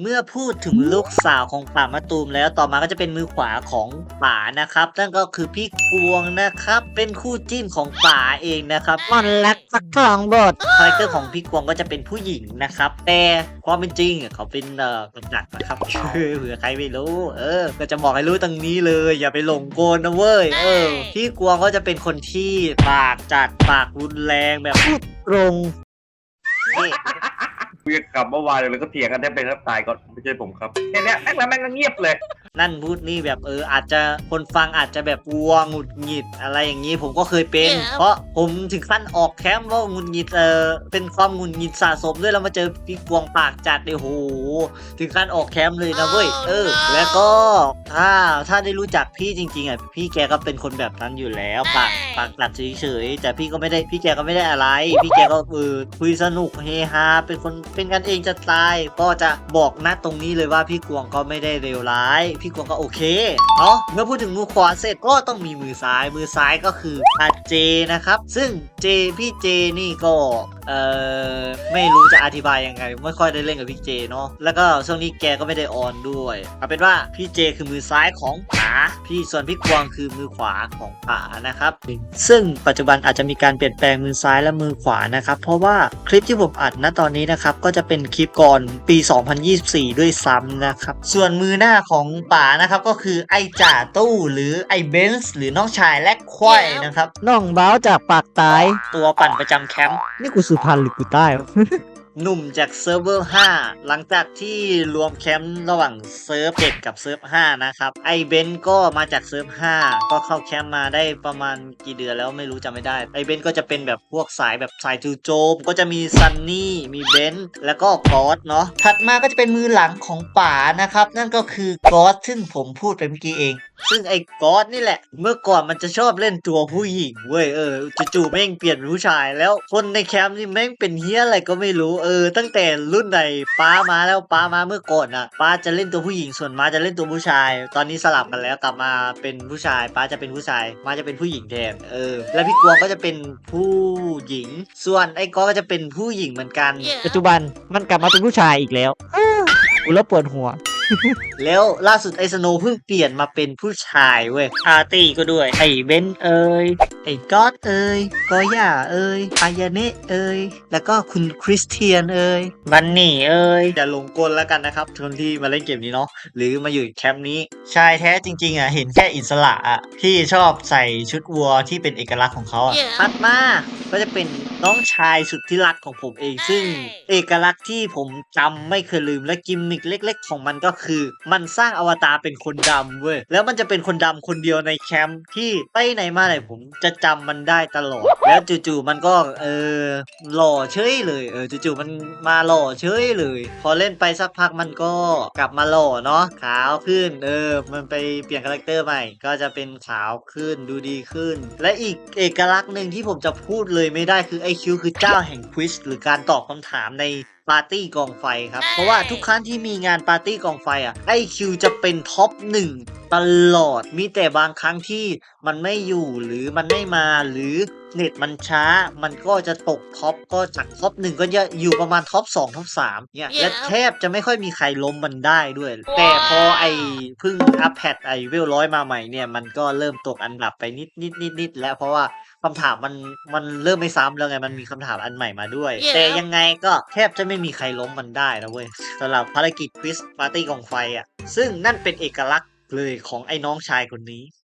เมื่อพูดถึงลูกสาวของป่ามะตูมแล้วต่อมาก็จะเป็นมือขวาของป่านะครับ นั่นก็คือพี่กวงนะครับ เป็นคู่จิ้นของป่าเองนะครับมันรักสักกลองบทคาแรคเตอร์ของพี่กวงก็จะเป็นผู้หญิงนะครับ แต่ความเป็นจริงอะเขาเป็นเอ่อกำนัดนะครับเผื่อใครไม่รู้ เออ ก็จะบอกให้รู้ตรงนี้เลย อย่าไปหลงโกลนะเว้ยเออ พี่กวงก็จะเป็นคนที่ปากจัดปากรุนแรงแบบตรงเอ๊ะ คุยกับเมื่อวานเลยก็เถียงกันแทบเป็นแทบตายก่อนไม่ใช่ผมครับแค่เนี้ยแม่งแล้วแม่งก็เงียบเลย นั่นพูดนี่แบบเอออาจจะคนฟังอาจจะแบบวัวหงุดหงิดอะไรอย่างนี้ผมก็เคยเป็นเพราะผมถึงขั้นออกแคมป์ว่าหงุดหงิดเออเป็นความหงุดหงิดสะสมด้วยแล้วมาเจอพี่กวงปากจัดเลยโหถึงขั้นออกแคมป์เลยนะเว้ยเออแล้วก็ถ้าถ้าได้รู้จักพี่จริงๆอะพี่แกก็เป็นคนแบบนั้นอยู่แล้วปากปากจัดเฉยๆแต่พี่ก็ไม่ได้พี่แกก็ไม่ได้อะไร พี่แกก็เออคุยสนุกเฮฮาเป็นคนเป็นกันเองจะตายก็จะบอกนะตรงนี้เลยว่าพี่กวงก็ไม่ได้เลวร้ายพี่กวงก็โอเคเนาะเมื่อพูดถึงมือขวาเสร็จก็ต้องมีมือซ้ายมือซ้ายก็คืออาเจนะครับ ซึ่งเจพี่เจนี่ก็เอ่อไม่รู้จะอธิบายยังไง ไม่ค่อยได้เล่นกับพี่เจเนาะแล้วก็ช่วงนี้แกก็ไม่ได้ออนด้วยเอาเป็นว่าพี่เจคือมือซ้ายของป๋าพี่ส่วนพี่กวางคือมือขวาของป๋านะครับ ซึ่งปัจจุบันอาจจะมีการเปลี่ยนแปลงมือซ้ายและมือขวานะครับ เพราะว่าคลิปที่ผมอัดณตอนนี้นะครับก็จะเป็นคลิปก่อนปี 2024 ด้วยซ้ำนะครับ ส่วนมือหน้าของป๋านะครับก็คือไอจ่าตู้หรือไอเบนซ์หรือน้องชายและควายนะครับ น้องเบ้าจากปากตาย ตัวปั่นประจำแคมป์ นี่กูสุพรรณหรือกูใต้วะ หนุ่มจากเซิร์ฟเวอร์ 5 หลังจากที่รวมแคมป์ระหว่างเซิร์ฟ7กับเซิร์ฟ 5 นะครับ ไอเบนก็มาจากเซิร์ฟ 5 ก็เข้าแคมป์มาได้ประมาณกี่เดือนแล้วไม่รู้จำไม่ได้ ไอเบนก็จะเป็นแบบพวกสายแบบสายจูโจม ก็จะมีซันนี่มีเบนแล้วก็กอสเนาะถัดมาก็จะเป็นมือหลังของป๋านะครับ นั่นก็คือกอสซึ่งผมพูดไปเมื่อกี้เอง ซึ่งไอ้กอสนี่แหละ เมื่อก่อนมันจะชอบเล่นตัวผู้หญิงเว้ยเออจู่ๆแม่งเปลี่ยนเป็นผู้ชาย แล้วคนในแคมป์นี่แม่งเป็นเฮียอะไรก็ไม่รู้เออ ตั้งแต่รุ่นไหนป้ามาแล้วป้ามาเมื่อก่อนอะป้าจะเล่นตัวผู้หญิงส่วนมาจะเล่นตัวผู้ชาย ตอนนี้สลับกันแล้วกลับมาเป็นผู้ชายป้าจะเป็นผู้ชายมาจะเป็นผู้หญิงแทนเออ แล้วพี่กวางก็จะเป็นผู้หญิง ส่วนไอ้กอสก็จะเป็นผู้หญิงเหมือนกัน ปัจจุบันมันกลับมาเป็นผู้ชายอีกแล้วกูแล้วปวดหัว แล้วล่าสุดไอ้สโนว์เพิ่งเปลี่ยนมาเป็นผู้ชายเว้ยอาร์ตี้ก็ด้วย ไอ้เบนเอ้ยไอ้ก๊อตเอ้ยกอย่าเอ้ยอายาเนะเอ้ยแล้วก็คุณคริสเตียนเอ้ยบันนี่เอ้ยอย่าหลงกลแล้วกันนะครับคนที่มาเล่นเกมนี้เนาะหรือมาอยู่แคมป์นี้ชายแท้จริงๆอะเห็นแค่อิสระอะที่ชอบใส่ชุดวัวที่เป็นเอกลักษณ์ของเขาอะถัดมาก็จะเป็น น้องชายสุดที่รักของผมเอง ซึ่งเอกลักษณ์ที่ผมจำไม่เคยลืมและกิมมิคเล็ก ๆ ของมันก็คือ มันสร้างอวตารเป็นคนดำเว้ยแล้วมันจะเป็นคนดำคนเดียวในแคมป์ที่ไปไหนมาไหนผมจะจำมันได้ตลอด แล้วจู่ๆมันก็เออหล่อเฉยเลยเออจู่ๆมันมาหล่อเฉยเลย พอเล่นไปสักพักมันก็กลับมาหล่อเนาะขาวขึ้นเออมันไปเปลี่ยนคาแรคเตอร์ใหม่ ก็จะเป็นขาวขึ้นดูดีขึ้น และอีกเอกลักษณ์หนึ่งที่ผมจะพูดเลยไม่ได้คือไอคิวคือเจ้าแห่งควิสหรือการตอบคำถามในปาร์ตี้กองไฟครับ เพราะว่าทุกครั้งที่มีงานปาร์ตี้กองไฟอะไอคิวจะเป็นท็อปหนึ่ง ตลอด มีแต่บางครั้งที่มันไม่อยู่หรือมันไม่มาหรือเน็ตมันช้า มันก็จะตกท็อปก็จากท็อปหนึ่งก็จะอยู่ประมาณท็อปสองท็อปสามเนี่ยและแทบจะไม่ค่อยมีใครล้มมันได้ด้วย แต่พอไอเพึ่งอัพแพดไอเวลร้อยมาใหม่เนี่ย มันก็เริ่มตกอันดับไปนิดนิดนิดนิดแล้วเพราะว่าคำถามมันมันเริ่มไม่ซ้ำแล้วไงมันมีคำถามอันใหม่มาด้วย Yeah. แต่ยังไงก็แทบจะไม่มีใครล้มมันได้นะเว้ยสำหรับภารกิจควิสปาร์ตี้กองไฟอะซึ่งนั่นเป็นเอกลักษณ์ เลยของไอ้น้องชายคนนี้